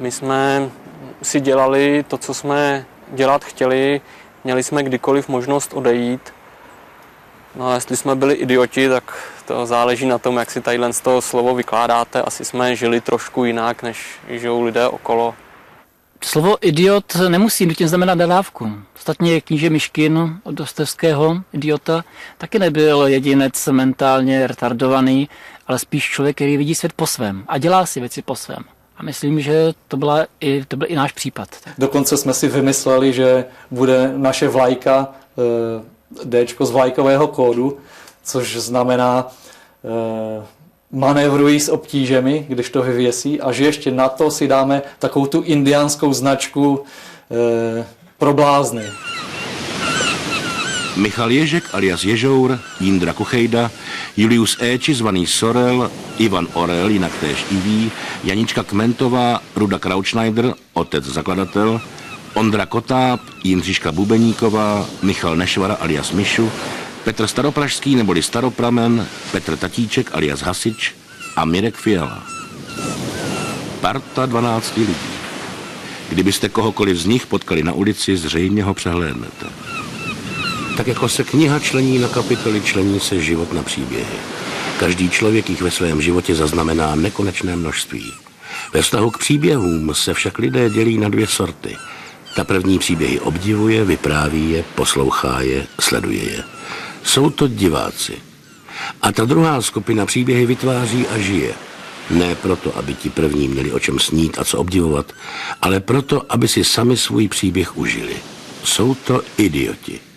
My jsme si dělali to, co jsme dělat chtěli, měli jsme kdykoliv možnost odejít. No a jestli jsme byli idioti, tak to záleží na tom, jak si tadyhle z toho slovo vykládáte. Asi jsme žili trošku jinak, než žijou lidé okolo. Slovo idiot nemusí nutně znamenat nadávku. Ostatně kníže Miškin od Dostevského idiota taky nebyl jedinec mentálně retardovaný, ale spíš člověk, který vidí svět po svém a dělá si věci po svém. A myslím, že to, byla i, to byl i náš případ. Dokonce jsme si vymysleli, že bude naše vlajka eh, D z vlajkového kódu, což znamená eh, manévrují s obtížemi, když to vyvěsí a že ještě na to si dáme takovou tu indiánskou značku e, pro blázny. Michal Ježek alias Ježour, Jindra Kuchejda, Julius Éči zvaný Sorel, Ivan Orel, jinak též Iví, Janička Kmentová, Ruda Krautschneider, otec zakladatel, Ondra Kotáb, Jindřiška Bubeníková, Michal Nešvara alias Mišu, Petr Staropražský neboli Staropramen, Petr Tatíček alias Hasič a Mirek Fiala. Parta 12 lidí. Kdybyste kohokoliv z nich potkali na ulici, zřejmě ho přehlédnete. Tak jako se kniha člení na kapitoly, člení se život na příběhy. Každý člověk jich ve svém životě zaznamená nekonečné množství. Ve vztahu k příběhům se však lidé dělí na dvě sorty. Ta první příběhy obdivuje, vypráví je, poslouchá je, sleduje je. Jsou to diváci. A ta druhá skupina příběhy vytváří a žije. Ne proto, aby ti první měli o čem snít a co obdivovat, ale proto, aby si sami svůj příběh užili. Jsou to idioti.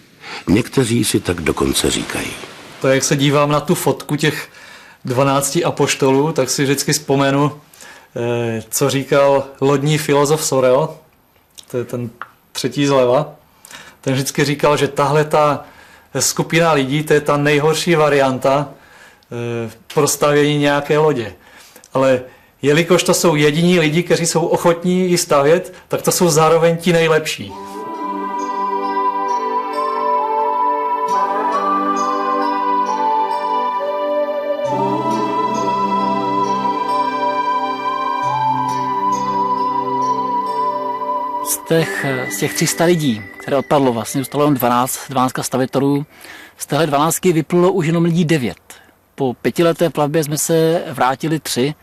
Někteří si tak dokonce říkají. To, jak se dívám na tu fotku těch 12 apoštolů, tak si vždycky vzpomenu, eh, co říkal lodní filozof Sorel, to je ten třetí zleva. Ten vždycky říkal, že tahle ta skupina lidí, to je ta nejhorší varianta eh, pro stavění nějaké lodě. Ale jelikož to jsou jediní lidi, kteří jsou ochotní ji stavět, tak to jsou zároveň ti nejlepší. Z těch, z těch 300 lidí, které odpadlo, vlastně zůstalo jen 12, 12 stavitelů, z téhle 12 vyplulo už jenom lidí 9. Po pětileté plavbě jsme se vrátili tři.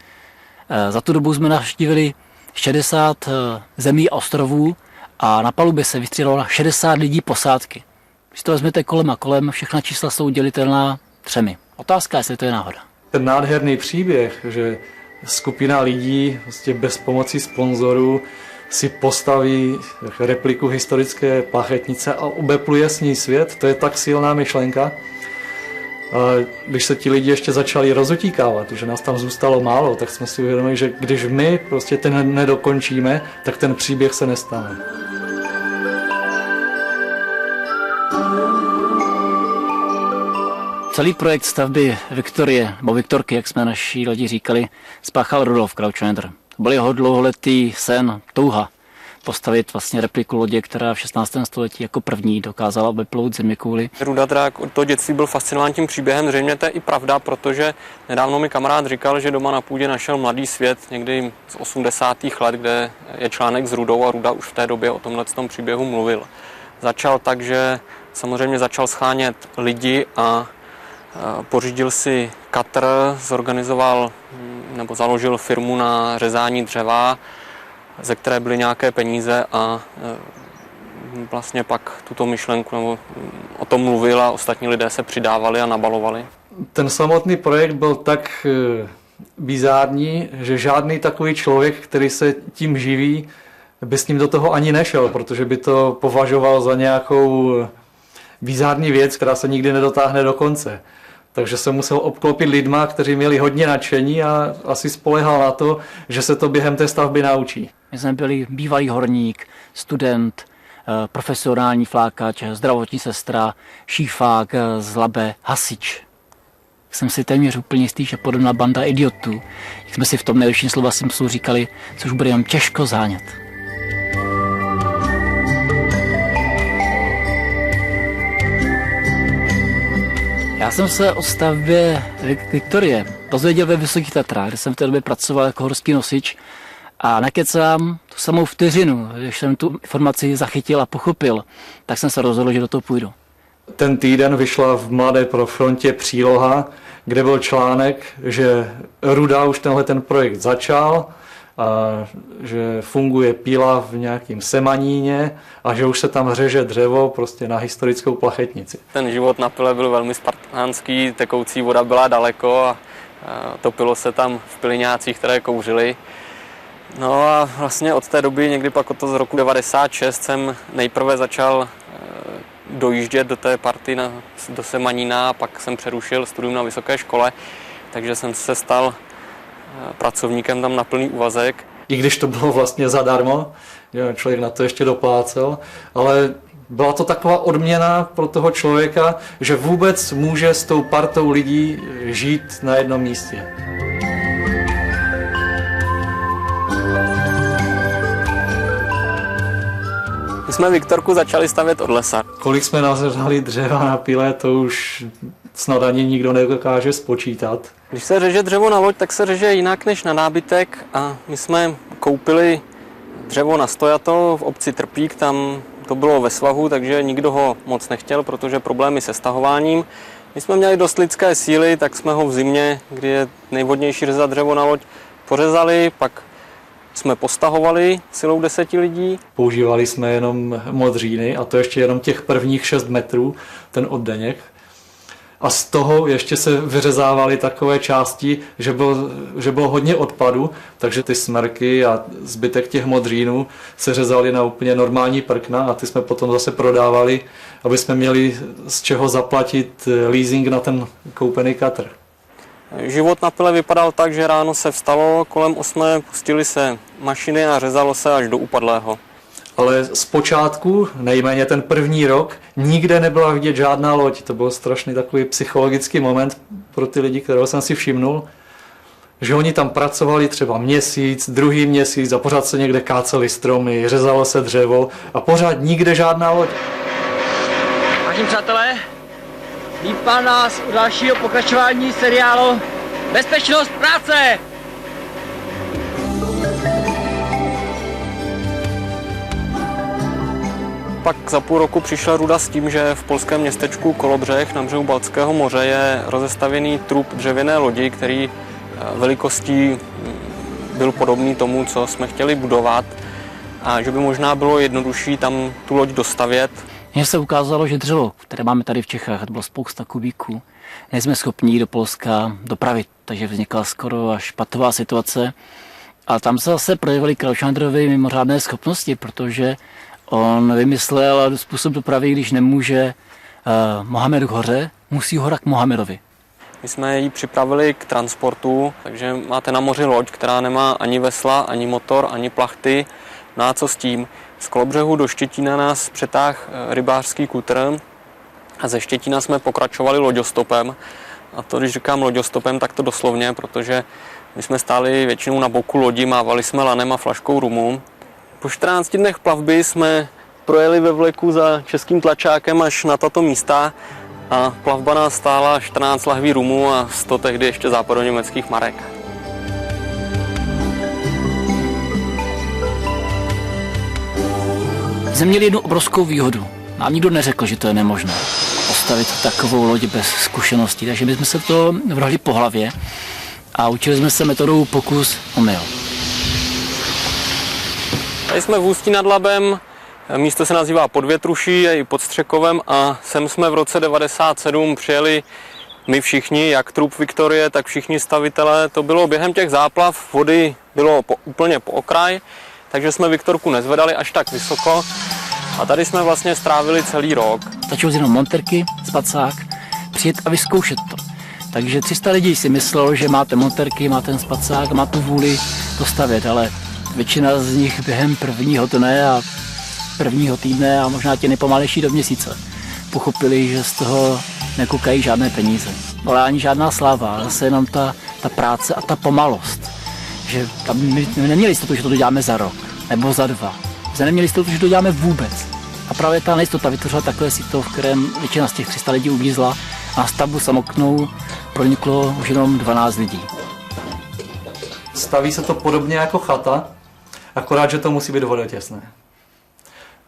Eh, za tu dobu jsme navštívili 60 eh, zemí a ostrovů a na palubě se vystřídalo na 60 lidí posádky. Když to vezmete kolem a kolem, všechna čísla jsou dělitelná třemi. Otázka je, jestli to je náhoda. Ten nádherný příběh, že skupina lidí vlastně bez pomoci sponzorů si postaví repliku historické plachetnice a obepluje s ní svět, to je tak silná myšlenka. Když se ti lidi ještě začali rozutíkávat, že nás tam zůstalo málo, tak jsme si uvědomili, že když my prostě ten nedokončíme, tak ten příběh se nestane. Celý projekt stavby Viktorie, nebo Viktorky, jak jsme naší lidi říkali, spáchal Rudolf Krautschander. Byl jeho dlouholetý sen, touha postavit vlastně repliku lodě, která v 16. století jako první dokázala vyplout zemi kvůli. Ruda teda to dětství byl fascinován tím příběhem, zřejmě to je i pravda, protože nedávno mi kamarád říkal, že doma na půdě našel mladý svět někdy z 80. let, kde je článek s Rudou a Ruda už v té době o tomhle tom příběhu mluvil. Začal tak, že samozřejmě začal schánět lidi a pořídil si katr, zorganizoval nebo založil firmu na řezání dřeva, ze které byly nějaké peníze a e, vlastně pak tuto myšlenku nebo o tom mluvil a ostatní lidé se přidávali a nabalovali. Ten samotný projekt byl tak e, bizární, že žádný takový člověk, který se tím živí, by s ním do toho ani nešel, protože by to považoval za nějakou bizární věc, která se nikdy nedotáhne do konce takže se musel obklopit lidma, kteří měli hodně nadšení a asi spolehal na to, že se to během té stavby naučí. My jsme byli bývalý horník, student, eh, profesionální flákač, zdravotní sestra, šífák eh, z Labe, hasič. Jsem si téměř úplně jistý, že podobná banda idiotů, jak jsme si v tom nejlepším slova smyslu říkali, což bude jen těžko zánět. Jsem se o stavbě Viktorie dozvěděl ve Vysokých Tatrách, kde jsem v té době pracoval jako horský nosič A nekecám tu samou vteřinu, když jsem tu informaci zachytil a pochopil, tak jsem se rozhodl, že do toho půjdu. Ten týden vyšla v Mladé pro frontě příloha, kde byl článek, že Ruda už tenhle ten projekt začal, že funguje píla v nějakým semaníně a že už se tam řeže dřevo prostě na historickou plachetnici. Ten život na pile byl velmi spartánský, tekoucí voda byla daleko a topilo se tam v piliňácích, které kouřily. No a vlastně od té doby, někdy pak od toho z roku 96, jsem nejprve začal e, dojíždět do té party na, do Semanína a pak jsem přerušil studium na vysoké škole, takže jsem se stal pracovníkem tam na plný úvazek. I když to bylo vlastně zadarmo, člověk na to ještě doplácel, ale byla to taková odměna pro toho člověka, že vůbec může s tou partou lidí žít na jednom místě. My jsme Viktorku začali stavět od lesa. Kolik jsme nazeřali dřeva na pile, to už snad ani nikdo nedokáže spočítat. Když se řeže dřevo na loď, tak se řeže jinak než na nábytek a my jsme koupili dřevo na stojato v obci Trpík, tam to bylo ve svahu, takže nikdo ho moc nechtěl, protože problémy se stahováním. My jsme měli dost lidské síly, tak jsme ho v zimě, kdy je nejvhodnější řezat dřevo na loď, pořezali, pak jsme postahovali silou deseti lidí. Používali jsme jenom modříny a to ještě jenom těch prvních 6 metrů, ten oddeněk a z toho ještě se vyřezávaly takové části, že bylo, že bylo hodně odpadu, takže ty smrky a zbytek těch modřínů se řezali na úplně normální prkna a ty jsme potom zase prodávali, aby jsme měli z čeho zaplatit leasing na ten koupený katr. Život na pile vypadal tak, že ráno se vstalo, kolem 8 pustili se mašiny a řezalo se až do upadlého ale zpočátku, nejméně ten první rok, nikde nebyla vidět žádná loď. To byl strašný takový psychologický moment pro ty lidi, kterého jsem si všimnul, že oni tam pracovali třeba měsíc, druhý měsíc a pořád se někde káceli stromy, řezalo se dřevo a pořád nikde žádná loď. Vážení přátelé, vítám nás u dalšího pokračování seriálu Bezpečnost práce! Pak za půl roku přišla Ruda s tím, že v polském městečku Kolobřech na břehu Balckého moře je rozestavěný trup dřevěné lodi, který eh, velikostí mm, byl podobný tomu, co jsme chtěli budovat a že by možná bylo jednodušší tam tu loď dostavět. Mně se ukázalo, že dřevo, které máme tady v Čechách, to bylo spousta kubíků, nejsme schopni do Polska dopravit, takže vznikla skoro až patová situace. A tam se zase projevily Krauschandrovy mimořádné schopnosti, protože On vymyslel způsob dopravy, když nemůže uh, Mohamed k hoře, musí hora k Mohamedovi. My jsme ji připravili k transportu, takže máte na moři loď, která nemá ani vesla, ani motor, ani plachty. No a co s tím? Z Kolobřehu do Štětína nás přetáh eh, rybářský kutr a ze Štětína jsme pokračovali loďostopem. A to, když říkám loďostopem, tak to doslovně, protože my jsme stáli většinou na boku lodi, mávali jsme lanem a flaškou rumu po 14 dnech plavby jsme projeli ve vleku za českým tlačákem až na tato místa a plavba nás stála 14 lahví rumu a 100 tehdy ještě západoněmeckých marek. Jsme měli jednu obrovskou výhodu. Nám nikdo neřekl, že to je nemožné postavit takovou loď bez zkušeností, takže my jsme se to vrhli po hlavě a učili jsme se metodou pokus omyl. Tady jsme v Ústí nad Labem, místo se nazývá Podvětruší, je i pod Střekovem a sem jsme v roce 97 přijeli my všichni, jak trup Viktorie, tak všichni stavitelé. To bylo během těch záplav, vody bylo po, úplně po okraj, takže jsme Viktorku nezvedali až tak vysoko. A tady jsme vlastně strávili celý rok. Stačilo jenom monterky, spacák, přijet a vyzkoušet to. Takže 300 lidí si myslelo, že máte monterky, máte ten spacák, má tu vůli to stavět, ale Většina z nich během prvního dne a prvního týdne a možná tě nejpomalejší do měsíce pochopili, že z toho nekoukají žádné peníze. Ale ani žádná sláva, zase jenom ta, ta práce a ta pomalost. Že tam my, my neměli jistotu, že to děláme za rok nebo za dva. My neměli jistotu, že to děláme vůbec. A právě ta nejistota vytvořila takové síto, v kterém většina z těch 300 lidí uvízla a stavbu samotnou proniklo už jenom 12 lidí. Staví se to podobně jako chata, akorát, že to musí být vodotěsné.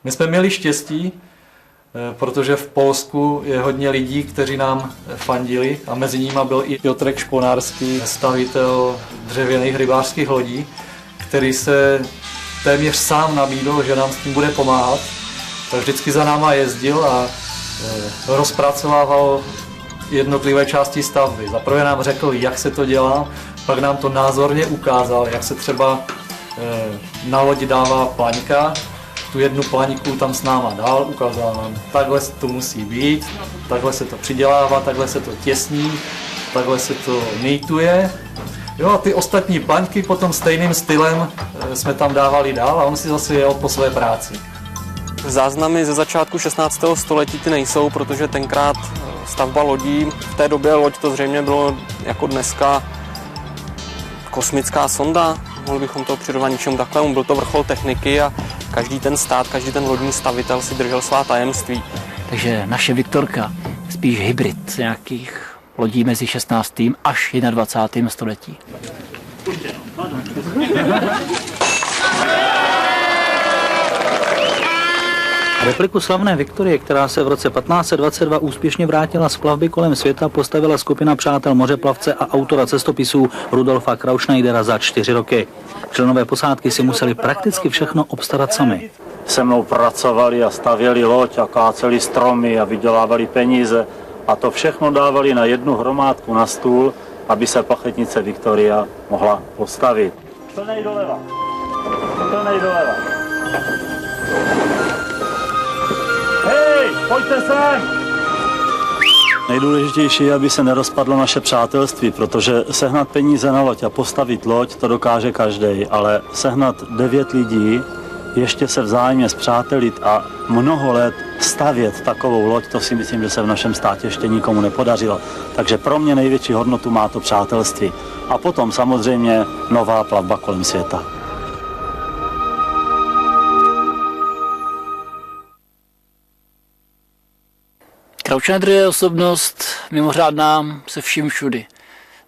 My jsme měli štěstí, eh, protože v Polsku je hodně lidí, kteří nám fandili a mezi nimi byl i Piotrek Šponárský, stavitel dřevěných rybářských lodí, který se téměř sám nabídl, že nám s tím bude pomáhat. Tak vždycky za náma jezdil a eh, rozpracovával jednotlivé části stavby. Zaprvé nám řekl, jak se to dělá, pak nám to názorně ukázal, jak se třeba eh, na lodi dává plaňka, tu jednu plaňku tam s náma dál, ukázal nám, takhle to musí být, takhle se to přidělává, takhle se to těsní, takhle se to nejtuje. Jo a ty ostatní plaňky potom stejným stylem eh, jsme tam dávali dál a on si zase jel po své práci. Záznamy ze začátku 16. století ty nejsou, protože tenkrát eh, stavba lodí, v té době loď to zřejmě bylo jako dneska kosmická sonda, mohli bychom to přirovnat něčemu takovému, byl to vrchol techniky a každý ten stát, každý ten lodní stavitel si držel svá tajemství. Takže naše Viktorka spíš hybrid nějakých lodí mezi 16. až 21. století. Repliku slavné Viktorie, která se v roce 1522 úspěšně vrátila z plavby kolem světa, postavila skupina přátel mořeplavce a autora cestopisů Rudolfa Krautschneidera za čtyři roky. Členové posádky si museli prakticky všechno obstarat sami. se mnou pracovali a stavěli loď a káceli stromy a vydělávali peníze a to všechno dávali na jednu hromádku na stůl, aby se plachetnice Viktoria mohla postavit. Plnej doleva. Plnej doleva. Pojďte sem! Nejdůležitější je, aby se nerozpadlo naše přátelství, protože sehnat peníze na loď a postavit loď, to dokáže každý, ale sehnat devět lidí, ještě se vzájemně zpřátelit a mnoho let stavět takovou loď, to si myslím, že se v našem státě ještě nikomu nepodařilo. Takže pro mě největší hodnotu má to přátelství. A potom samozřejmě nová plavba kolem světa. Krautschneider je osobnost mimořádná se vším všudy.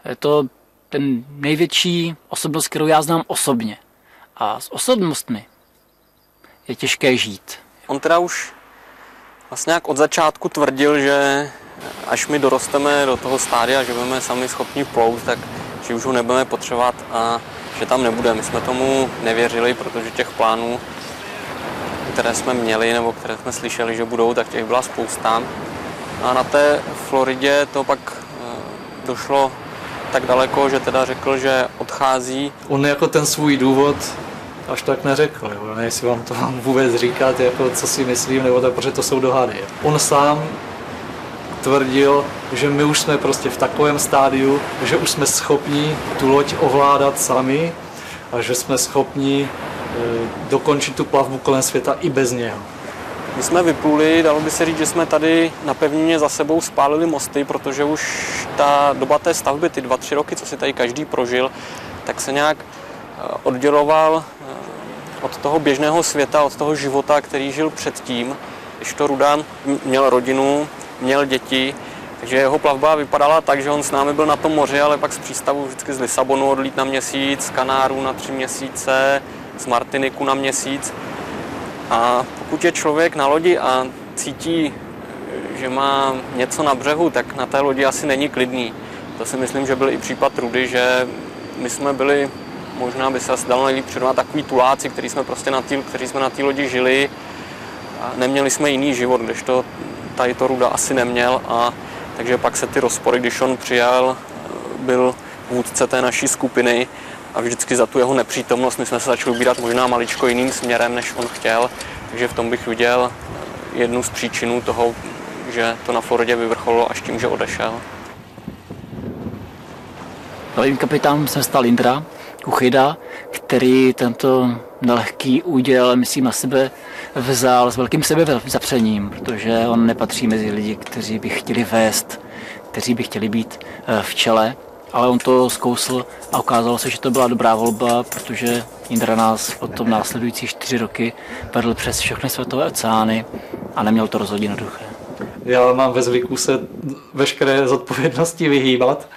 Je to ten největší osobnost, kterou já znám osobně. A s osobnostmi je těžké žít. On teda už vlastně jak od začátku tvrdil, že až my dorosteme do toho stádia, že budeme sami schopni plout, tak že už ho nebudeme potřebovat a že tam nebude. My jsme tomu nevěřili, protože těch plánů, které jsme měli nebo které jsme slyšeli, že budou, tak těch byla spousta. A na té Floridě to pak eh, došlo tak daleko, že teda řekl, že odchází. On jako ten svůj důvod až tak neřekl, jo. nevím, jestli vám to mám vůbec říkat, jako co si myslím, nebo tak, protože to jsou dohady. On sám tvrdil, že my už jsme prostě v takovém stádiu, že už jsme schopni tu loď ovládat sami a že jsme schopni e, dokončit tu plavbu kolem světa i bez něho. My jsme vypluli, dalo by se říct, že jsme tady na pevnině za sebou spálili mosty, protože už ta doba té stavby, ty dva, tři roky, co si tady každý prožil, tak se nějak eh, odděloval eh, od toho běžného světa, od toho života, který žil předtím. Když to Rudan měl rodinu, měl děti, takže jeho plavba vypadala tak, že on s námi byl na tom moři, ale pak z přístavu vždycky z Lisabonu odlít na měsíc, z Kanáru na tři měsíce, z Martiniku na měsíc. A pokud je člověk na lodi a cítí, že má něco na břehu, tak na té lodi asi není klidný. To si myslím, že byl i případ Rudy, že my jsme byli, možná by se asi dalo nejlíp přirovnat takový tuláci, který jsme prostě na tý, kteří jsme na té lodi žili a neměli jsme jiný život, kdežto tady to Ruda asi neměl a takže pak se ty rozpory, když on přijel, byl vůdce té naší skupiny, a vždycky za tu jeho nepřítomnost my jsme se začali ubírat možná maličko jiným směrem, než on chtěl. Takže v tom bych viděl jednu z příčinů toho, že to na Floridě vyvrcholilo až tím, že odešel. Novým kapitánem se stal Indra Kuchyda, který tento nelehký úděl, myslím, na sebe vzal s velkým sebezapřením, protože on nepatří mezi lidi, kteří by chtěli vést, kteří by chtěli být eh, v čele ale on to zkousl a ukázalo se, že to byla dobrá volba, protože Indra nás potom následující čtyři roky vedl přes všechny světové oceány a neměl to rozhodně jednoduché. Já mám ve zvyku se veškeré zodpovědnosti vyhýbat,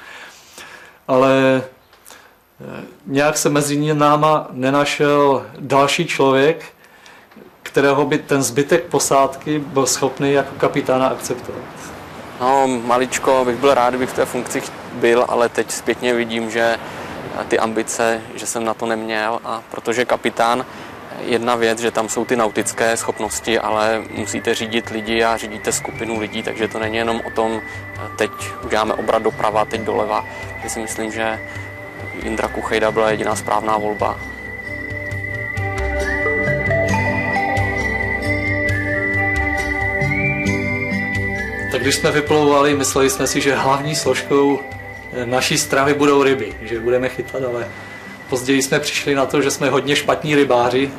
ale nějak se mezi náma nenašel další člověk, kterého by ten zbytek posádky byl schopný jako kapitána akceptovat. No, maličko bych byl rád, kdybych v té funkci byl, ale teď zpětně vidím, že ty ambice, že jsem na to neměl a protože kapitán jedna věc, že tam jsou ty nautické schopnosti, ale musíte řídit lidi a řídíte skupinu lidí, takže to není jenom o tom, teď uděláme obrat doprava, teď doleva. Já si myslím, že Indra Kuchejda byla jediná správná volba. Tak když jsme vyplouvali, mysleli jsme si, že hlavní složkou naší stravy budou ryby, že budeme chytat, ale později jsme přišli na to, že jsme hodně špatní rybáři.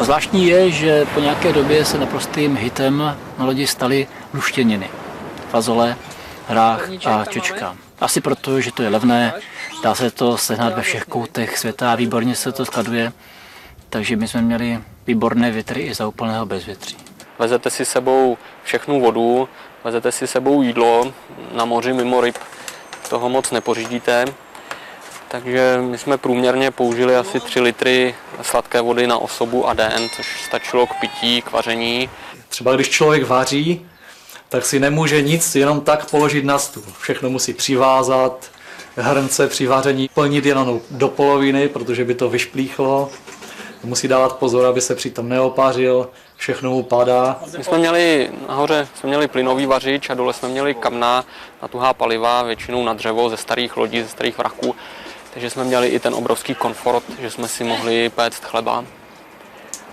Zvláštní je, že po nějaké době se naprostým hitem na lodi staly luštěniny, fazole, hrách a čočka. Asi proto, že to je levné, dá se to sehnat ve všech koutech světa a výborně se to skladuje. Takže my jsme měli výborné větry i za úplného bezvětří. Vezete si sebou všechnu vodu, vezete si sebou jídlo, na moři mimo ryb toho moc nepořídíte. Takže my jsme průměrně použili asi 3 litry sladké vody na osobu a den, což stačilo k pití, k vaření. Třeba když člověk vaří, tak si nemůže nic jenom tak položit na stůl. Všechno musí přivázat, hrnce při vaření plnit jenom do poloviny, protože by to vyšplíchlo. Musí dávat pozor, aby se přitom neopářil, všechno mu padá. My jsme měli nahoře jsme měli plynový vařič a dole jsme měli kamna na tuhá paliva, většinou na dřevo ze starých lodí, ze starých vraků. Takže jsme měli i ten obrovský komfort, že jsme si mohli péct chleba.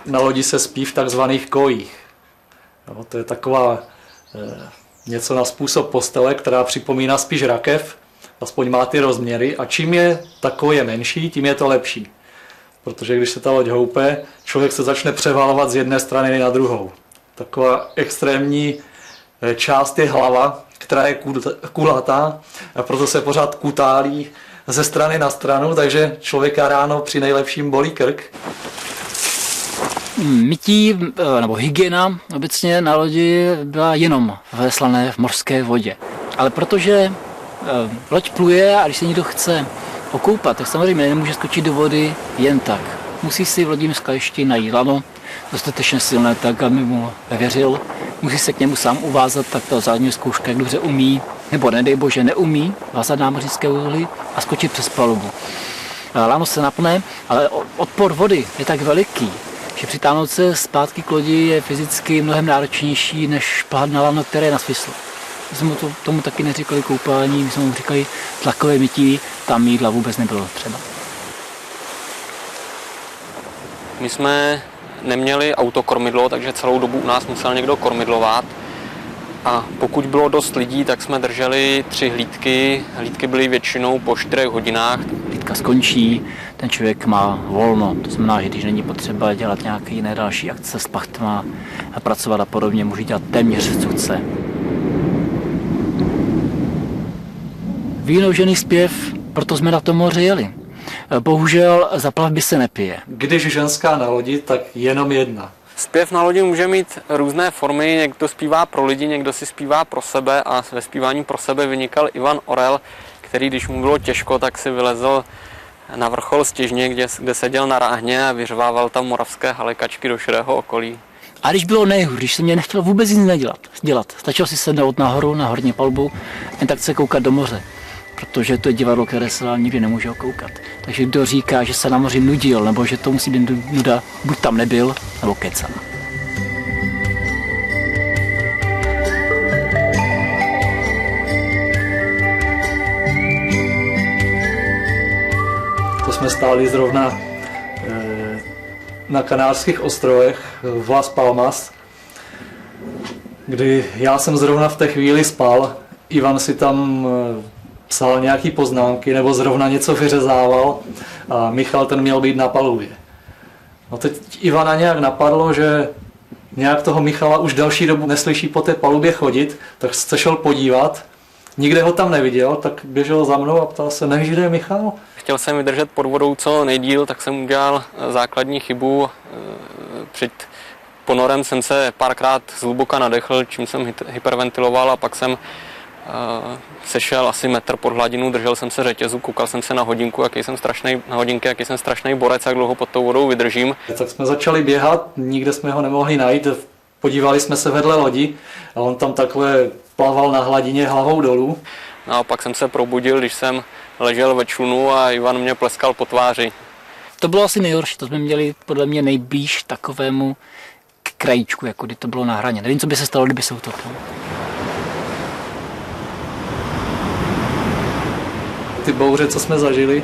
Na lodi se spí v takzvaných kojích. No, to je taková e, něco na způsob postele, která připomíná spíš rakev, aspoň má ty rozměry a čím je takové menší, tím je to lepší. Protože když se ta loď houpe, člověk se začne převalovat z jedné strany na druhou. Taková extrémní eh, část je hlava, která je kulatá a proto se pořád kutálí ze strany na stranu, takže člověka ráno při nejlepším bolí krk. Mytí eh, nebo hygiena obecně na lodi byla jenom ve slané v morské vodě. Ale protože eh, loď pluje a když se někdo chce okoupat, tak samozřejmě nemůže skočit do vody jen tak. Musí si v lodním sklešti najít lano, dostatečně silné tak, aby mu věřil. Musí se k němu sám uvázat, tak to zadní zkouška, jak dobře umí, nebo nedej bože neumí vázat námořnické úhly a skočit přes palubu. Lano se napne, ale odpor vody je tak veliký, že přitáhnout se zpátky k lodi je fyzicky mnohem náročnější, než plát na lano, které je na smysl. My jsme to, tomu taky neříkali koupání, my jsme mu říkali tlakové mytí, tam jídla vůbec nebylo třeba. My jsme neměli autokormidlo, takže celou dobu u nás musel někdo kormidlovat. A pokud bylo dost lidí, tak jsme drželi tři hlídky. Hlídky byly většinou po čtyřech hodinách. Hlídka skončí, ten člověk má volno. To znamená, že když není potřeba dělat nějaké jiné další akce s pachtma a pracovat a podobně, může dělat téměř co chce. Výnožený zpěv, proto jsme na to moře jeli. Bohužel za plavby se nepije. Když ženská na lodi, tak jenom jedna. Zpěv na lodi může mít různé formy, někdo zpívá pro lidi, někdo si zpívá pro sebe a ve zpívání pro sebe vynikal Ivan Orel, který když mu bylo těžko, tak si vylezl na vrchol stěžně, kde, kde seděl na ráhně a vyřvával tam moravské halekačky do širého okolí. A když bylo nejhůř, když se mě nechtělo vůbec nic nedělat, dělat, stačilo si sednout nahoru, na horní palbu, jen tak se koukat do moře protože to je divadlo, které se vám nikdy nemůže okoukat. Takže kdo říká, že se na moři nudil, nebo že to musí být nuda, buď tam nebyl, nebo kecam. To jsme stáli zrovna eh, na Kanárských ostrovech v Las Palmas, kdy já jsem zrovna v té chvíli spal, Ivan si tam eh, psal nějaký poznámky nebo zrovna něco vyřezával a Michal ten měl být na palubě. No teď Ivana nějak napadlo, že nějak toho Michala už další dobu neslyší po té palubě chodit, tak se šel podívat. Nikde ho tam neviděl, tak běžel za mnou a ptal se, nevíš, kde je Michal? Chtěl jsem vydržet pod vodou co nejdíl, tak jsem udělal základní chybu. Před ponorem jsem se párkrát zhluboka nadechl, čím jsem hyperventiloval a pak jsem eh, sešel asi metr pod hladinu, držel jsem se řetězu, koukal jsem se na hodinku, jaký jsem strašný, na hodinky, jaký jsem strašný borec, jak dlouho pod tou vodou vydržím. Tak jsme začali běhat, nikde jsme ho nemohli najít, podívali jsme se vedle lodi a on tam takhle plaval na hladině hlavou dolů. No a pak jsem se probudil, když jsem ležel ve člunu a Ivan mě pleskal po tváři. To bylo asi nejhorší, to jsme měli podle mě nejblíž takovému k krajíčku, jako kdy to bylo na hraně. Nevím, co by se stalo, kdyby se utopil. Ty bouře, co jsme zažili,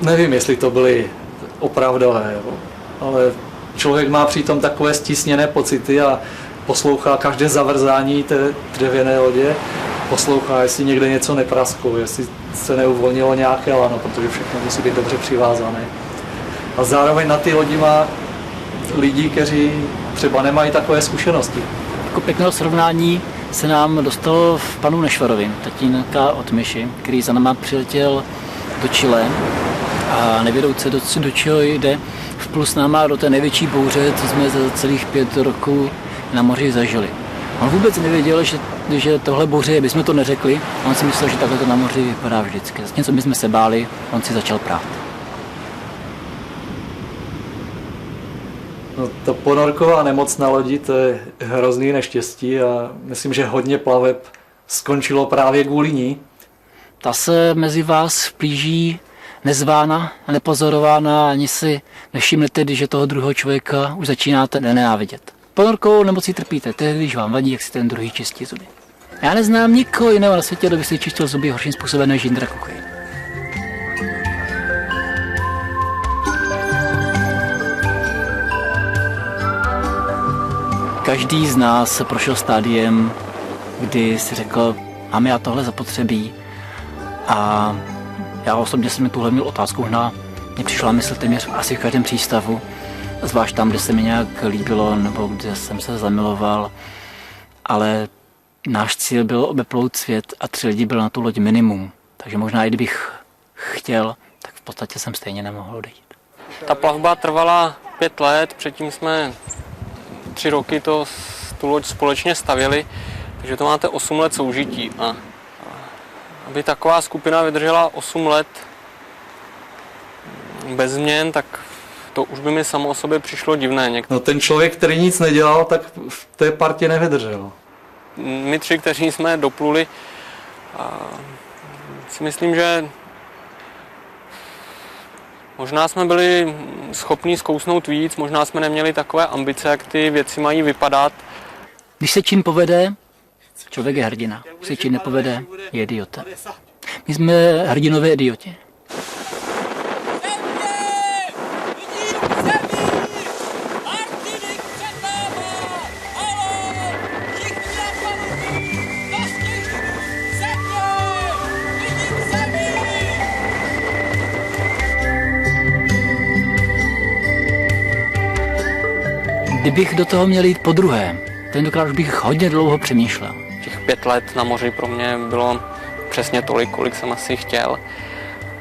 nevím, jestli to byly opravdové, ale člověk má přitom takové stisněné pocity a poslouchá každé zavrzání té dřevěné lodě, poslouchá, jestli někde něco neprasklo, jestli se neuvolnilo nějaké lano, protože všechno musí být dobře přivázané. A zároveň na ty lodi má lidi, kteří třeba nemají takové zkušenosti. Jako pěkného srovnání se nám dostalo v panu Nešvarovi, tatínka od Myši, který za náma přiletěl do Chile a nevědouce do, do čeho jde, vplul s náma do té největší bouře, co jsme za celých pět roků na moři zažili. On vůbec nevěděl, že, že tohle bouře je, bychom to neřekli. On si myslel, že takhle to na moři vypadá vždycky. Něco my jsme se báli, on si začal prát. No, to ponorková nemoc na lodi, to je hrozný neštěstí a myslím, že hodně plaveb skončilo právě kvůli ní. Ta se mezi vás plíží nezvána nepozorována, ani si nevšimnete, když toho druhého člověka už začínáte nenávidět. Ponorkovou nemocí trpíte, je, když vám vadí, jak si ten druhý čistí zuby. Já neznám nikoho jiného na světě, kdo by si čistil zuby horším způsobem než Jindra Kuchej. Každý z nás prošel stádiem, kdy si řekl, máme já tohle zapotřebí a já osobně jsem mi tuhle měl otázku hna. Mně přišla mysl téměř asi v každém přístavu, zvlášť tam, kde se mi nějak líbilo nebo kde jsem se zamiloval. Ale náš cíl byl obeplout svět a tři lidi bylo na tu loď minimum. Takže možná i kdybych chtěl, tak v podstatě jsem stejně nemohl odejít. Ta plavba trvala pět let, předtím jsme tři roky to, tu loď společně stavěli, takže to máte 8 let soužití. A aby taková skupina vydržela 8 let bez změn, tak to už by mi samo o sobě přišlo divné. Něk- No ten člověk, který nic nedělal, tak v té partě nevydržel. My tři, kteří jsme dopluli, a si myslím, že možná jsme byli schopni zkousnout víc, možná jsme neměli takové ambice, jak ty věci mají vypadat. Když se čin povede, člověk je hrdina. Když se čin nepovede, je idiota. My jsme hrdinové idioti. Kdybych do toho měl jít po druhé, tentokrát už bych hodně dlouho přemýšlel. Těch pět let na moři pro mě bylo přesně tolik, kolik jsem asi chtěl.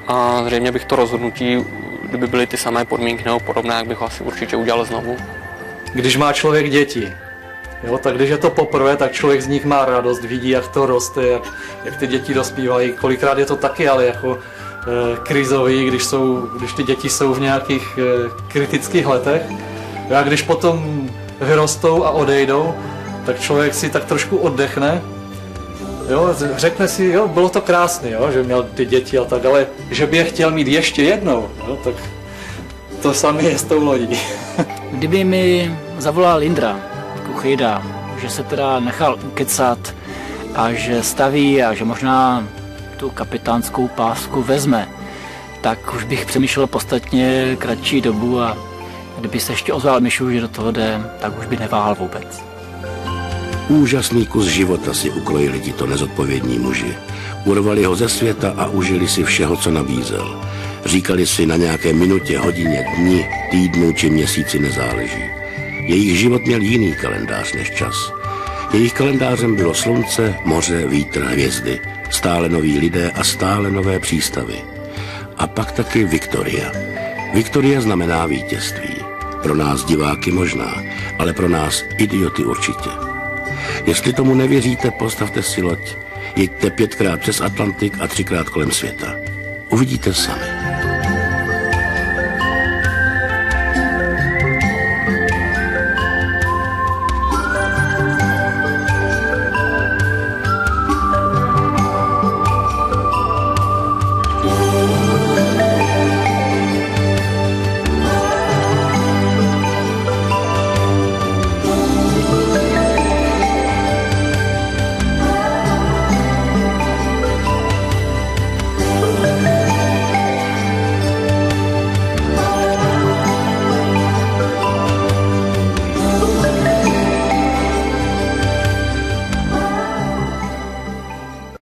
A zřejmě bych to rozhodnutí, kdyby byly ty samé podmínky nebo podobné, jak bych ho asi určitě udělal znovu. Když má člověk děti, jo, tak když je to poprvé, tak člověk z nich má radost, vidí, jak to roste, jak, jak ty děti dospívají. Kolikrát je to taky, ale jako e, krizový, když, jsou, když ty děti jsou v nějakých e, kritických letech. A když potom vyrostou a odejdou, tak člověk si tak trošku oddechne. Jo, řekne si, jo, bylo to krásné, že měl ty děti a tak, ale že by je chtěl mít ještě jednou, jo, tak to samé je s tou lodí. Kdyby mi zavolal Indra Kuchejda, že se teda nechal ukecat a že staví a že možná tu kapitánskou pásku vezme, tak už bych přemýšlel podstatně kratší dobu a kdyby se ještě ozval Mišu, že do toho jde, tak už by neváhal vůbec. Úžasný kus života si ukrojili tito nezodpovědní muži. Urvali ho ze světa a užili si všeho, co nabízel. Říkali si na nějaké minutě, hodině, dni, týdnu či měsíci nezáleží. Jejich život měl jiný kalendář než čas. Jejich kalendářem bylo slunce, moře, vítr, hvězdy, stále noví lidé a stále nové přístavy. A pak taky Viktoria. Viktoria znamená vítězství. Pro nás diváky možná, ale pro nás idioty určitě. Jestli tomu nevěříte, postavte si loď. Jeďte pětkrát přes Atlantik a třikrát kolem světa. Uvidíte sami.